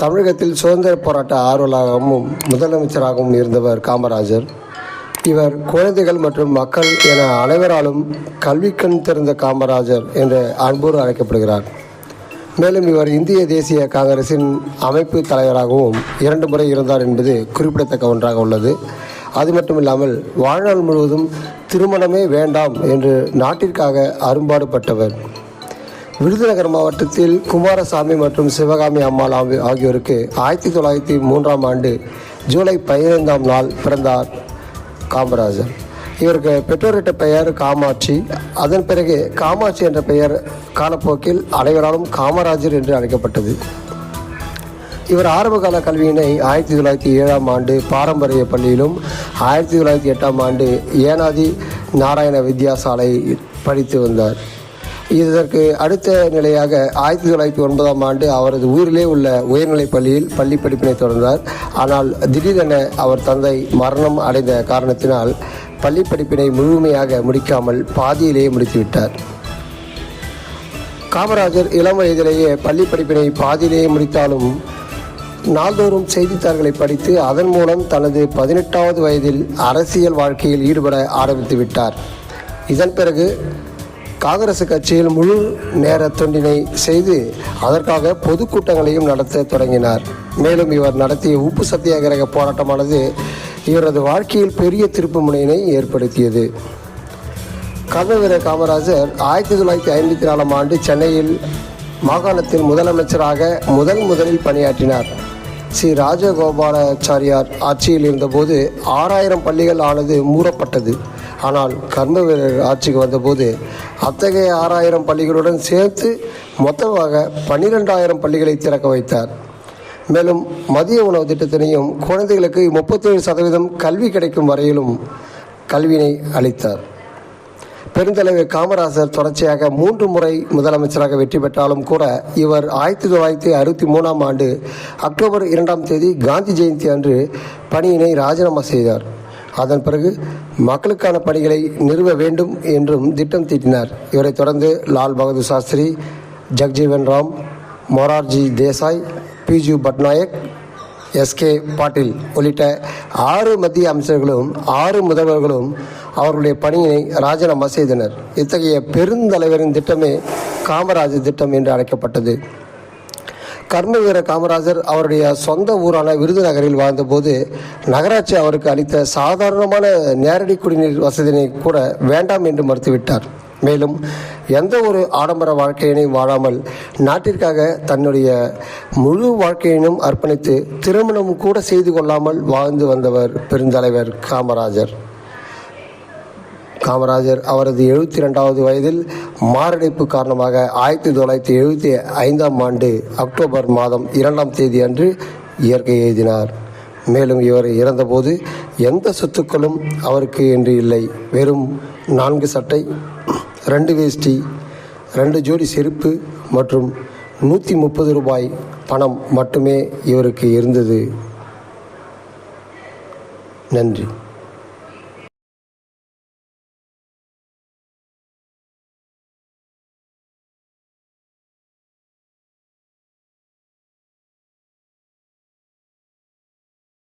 தமிழகத்தில் சுதந்திர போராட்ட ஆர்வலராகவும் முதலமைச்சராகவும் இருந்தவர் காமராஜர். இவர் குழந்தைகள் மற்றும் மக்கள் என அனைவராலும் கல்வி கண் திறந்த காமராஜர் என்று அன்போடு அழைக்கப்படுகிறார். மேலும் இவர் இந்திய தேசிய காங்கிரசின் அமைப்பு தலைவராகவும் இரண்டு முறை இருந்தார் என்பது குறிப்பிடத்தக்க ஒன்றாக உள்ளது. அது மட்டுமில்லாமல் வாழ்நாள் முழுவதும் திருமணமே வேண்டாம் என்று நாட்டிற்காக அரும்பாடுபட்டவர். விருதுநகர் மாவட்டத்தில் குமாரசாமி மற்றும் சிவகாமி அம்மாள் ஆகியோருக்கு ஆயிரத்தி தொள்ளாயிரத்தி மூன்றாம் ஆண்டு ஜூலை பதினைந்தாம் நாள் பிறந்தார் காமராஜர். இவருக்கு பெற்றோரிட்ட பெயர் காமாட்சி. அதன் பிறகு காமாட்சி என்ற பெயர் காலப்போக்கில் அனைவராலும் காமராஜர் என்று அழைக்கப்பட்டது. இவர் ஆரம்பகால கல்வியினை ஆயிரத்தி தொள்ளாயிரத்தி ஏழாம் ஆண்டு பாரம்பரிய பள்ளியிலும் ஆயிரத்தி தொள்ளாயிரத்தி எட்டாம் ஆண்டு ஏனாதி நாராயண வித்யாசாலை படித்து வந்தார். இதற்கு அடுத்த நிலையாக ஆயிரத்தி தொள்ளாயிரத்தி ஒன்பதாம் ஆண்டு அவரது ஊரிலே உள்ள உயர்நிலைப் பள்ளியில் பள்ளி படிப்பினை தொடர்ந்தார். ஆனால் திடீரென அவர் தந்தை மரணம் அடைந்த காரணத்தினால் பள்ளி படிப்பினை முழுமையாக முடிக்காமல் பாதியிலேயே முடித்துவிட்டார். காமராஜர் இளம் வயதிலேயே பள்ளி படிப்பினை பாதியிலேயே முடித்தாலும் நாள்தோறும் செய்தித்தாள்களை படித்து அதன் மூலம் தனது பதினெட்டாவது வயதில் அரசியல் வாழ்க்கையில் ஈடுபட ஆரம்பித்து விட்டார் இதன் பிறகு காங்கிரஸ் கட்சியில் முழு நேர தொண்டினை செய்து அதற்காக பொதுக்கூட்டங்களையும் நடத்த தொடங்கினார். மேலும் இவர் நடத்திய உப்பு சத்தியாகிரக போராட்டமானது இவரது வாழ்க்கையில் பெரிய திருப்பு முனையினை ஏற்படுத்தியது. கர்மவீர காமராஜர் ஆயிரத்தி தொள்ளாயிரத்தி ஐம்பத்தி நாலாம் ஆண்டு சென்னையில் மாகாணத்தின் முதலமைச்சராக முதல் முதலில் பணியாற்றினார். ஸ்ரீ ராஜகோபாலாச்சாரியார் ஆட்சியில் இருந்தபோது ஆறாயிரம் பள்ளிகள் ஆனது மூடப்பட்டது. ஆனால் கர்ணவீரர் ஆட்சிக்கு வந்தபோது அத்தகைய ஆறாயிரம் பள்ளிகளுடன் சேர்த்து மொத்தமாக பன்னிரெண்டாயிரம் பள்ளிகளை திறக்க வைத்தார். மேலும் மதிய உணவு திட்டத்தினையும் குழந்தைகளுக்கு முப்பத்தேழு சதவீதம் கல்வி கிடைக்கும் வரையிலும் கல்வியினை அளித்தார். பெருந்தலைவர் காமராஜர் தொடர்ச்சியாக மூன்று முறை முதலமைச்சராக வெற்றி பெற்றாலும் கூட இவர் ஆயிரத்தி தொள்ளாயிரத்தி அறுபத்தி மூணாம் ஆண்டு அக்டோபர் இரண்டாம் தேதி காந்தி ஜெயந்தி அன்று பணியினை ராஜினாமா செய்தார். அதன் பிறகு மக்களுக்கான பணிகளை நிறுவ வேண்டும் என்றும் திட்டம் தீட்டினார். இவரைத் தொடர்ந்து லால் பகதூர் சாஸ்திரி ஜக்ஜீவன் ராம் மொரார்ஜி தேசாய் பிஜு பட்நாயக் எஸ்கே பாட்டீல் உள்ளிட்ட ஆறு மத்திய அமைச்சர்களும் ஆறு முதல்வர்களும் அவர்களுடைய பணியினை ராஜினாமா செய்தனர். இத்தகைய பெருந்தலைவரின் திட்டமே காமராஜர் திட்டம் என்று அழைக்கப்பட்டது. கர்மவீர காமராஜர் அவருடைய சொந்த ஊரான விருதுநகரில் வாழ்ந்தபோது நகராட்சி அவருக்கு அளித்த சாதாரணமான நேரடி குடிநீர் வசதியினை கூட வேண்டாம் என்று மறுத்துவிட்டார். மேலும் எந்த ஒரு ஆடம்பர வாழ்க்கையினையும் வாழாமல் நாட்டிற்காக தன்னுடைய முழு வாழ்க்கையினும் அர்ப்பணித்து திருமணம் கூட செய்து கொள்ளாமல் வாழ்ந்து வந்தவர் பெருந்தலைவர் காமராஜர். காமராஜர் அவரது எழுபத்தி ரெண்டாவது வயதில் மாரடைப்பு காரணமாக ஆயிரத்தி தொள்ளாயிரத்தி எழுபத்தி ஐந்தாம் ஆண்டு அக்டோபர் மாதம் இரண்டாம் தேதி அன்று இயற்கை எழுதினார். மேலும் இவர் இறந்தபோது எந்த சொத்துக்களும் அவருக்கு என்று இல்லை. வெறும் நான்கு சட்டை ரெண்டு வேஷ்டி ரெண்டு ஜோடி செருப்பு மற்றும் நூற்றி முப்பது ரூபாய் பணம் மட்டுமே இவருக்கு இருந்தது. நன்றி.